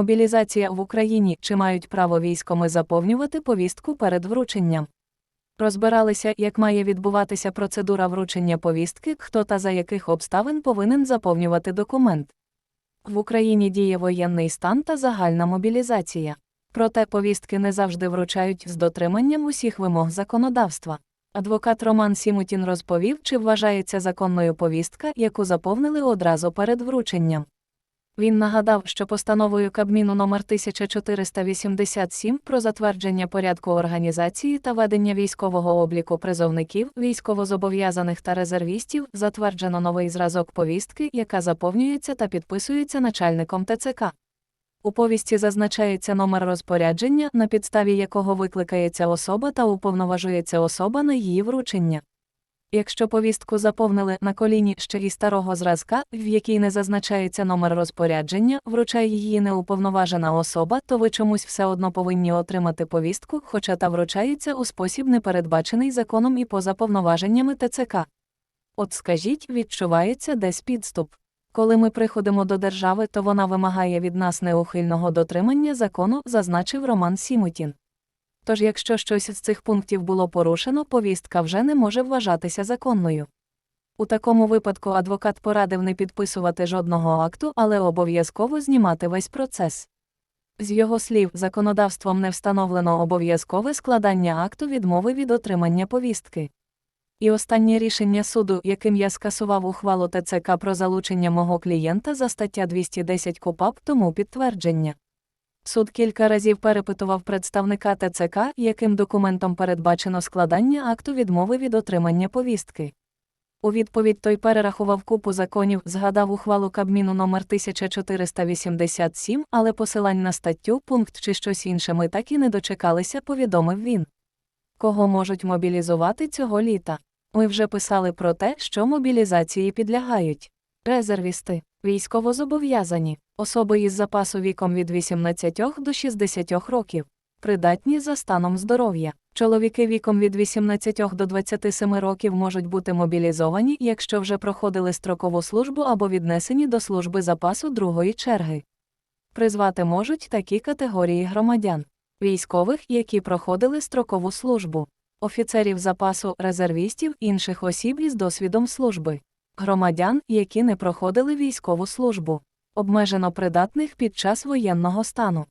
Мобілізація в Україні чи мають право військоми заповнювати повістку перед врученням. Розбиралися, як має відбуватися процедура вручення повістки, хто та за яких обставин повинен заповнювати документ. В Україні діє воєнний стан та загальна мобілізація. Проте повістки не завжди вручають з дотриманням усіх вимог законодавства. Адвокат Роман Сімутін розповів, чи вважається законною повістка, яку заповнили одразу перед врученням. Він нагадав, що постановою Кабміну номер 1487 про затвердження порядку організації та ведення військового обліку призовників, військовозобов'язаних та резервістів затверджено новий зразок повістки, яка заповнюється та підписується начальником ТЦК. У повісті зазначається номер розпорядження, на підставі якого викликається особа та уповноважується особа на її вручення. Якщо повістку заповнили на коліні ще й старого зразка, в якій не зазначається номер розпорядження, вручає її неуповноважена особа, то ви чомусь все одно повинні отримати повістку, хоча та вручається у спосіб не передбачений законом і поза повноваженнями ТЦК. От скажіть, відчувається десь підступ. Коли ми приходимо до держави, то вона вимагає від нас неухильного дотримання закону, зазначив Роман Сімутін. Тож, якщо щось з цих пунктів було порушено, повістка вже не може вважатися законною. У такому випадку адвокат порадив не підписувати жодного акту, але обов'язково знімати весь процес. З його слів, законодавством не встановлено обов'язкове складання акту відмови від отримання повістки. І останнє рішення суду, яким я скасував ухвалу ТЦК про залучення мого клієнта за стаття 210 КУПАП, тому підтвердження. Суд кілька разів перепитував представника ТЦК, яким документом передбачено складання акту відмови від отримання повістки. У відповідь той перерахував купу законів, згадав ухвалу Кабміну номер 1487, але посилань на статтю, пункт чи щось інше ми так і не дочекалися, повідомив він. Кого можуть мобілізувати цього літа? Ми вже писали про те, що мобілізації підлягають. Резервісти, військовозобов'язані, особи із запасу віком від 18 до 60 років, придатні за станом здоров'я. Чоловіки віком від 18 до 27 років можуть бути мобілізовані, якщо вже проходили строкову службу або віднесені до служби запасу другої черги. Призвати можуть такі категорії громадян: військових, які проходили строкову службу, офіцерів запасу, резервістів, інших осіб із досвідом служби, громадян, які не проходили військову службу, обмежено придатних під час воєнного стану.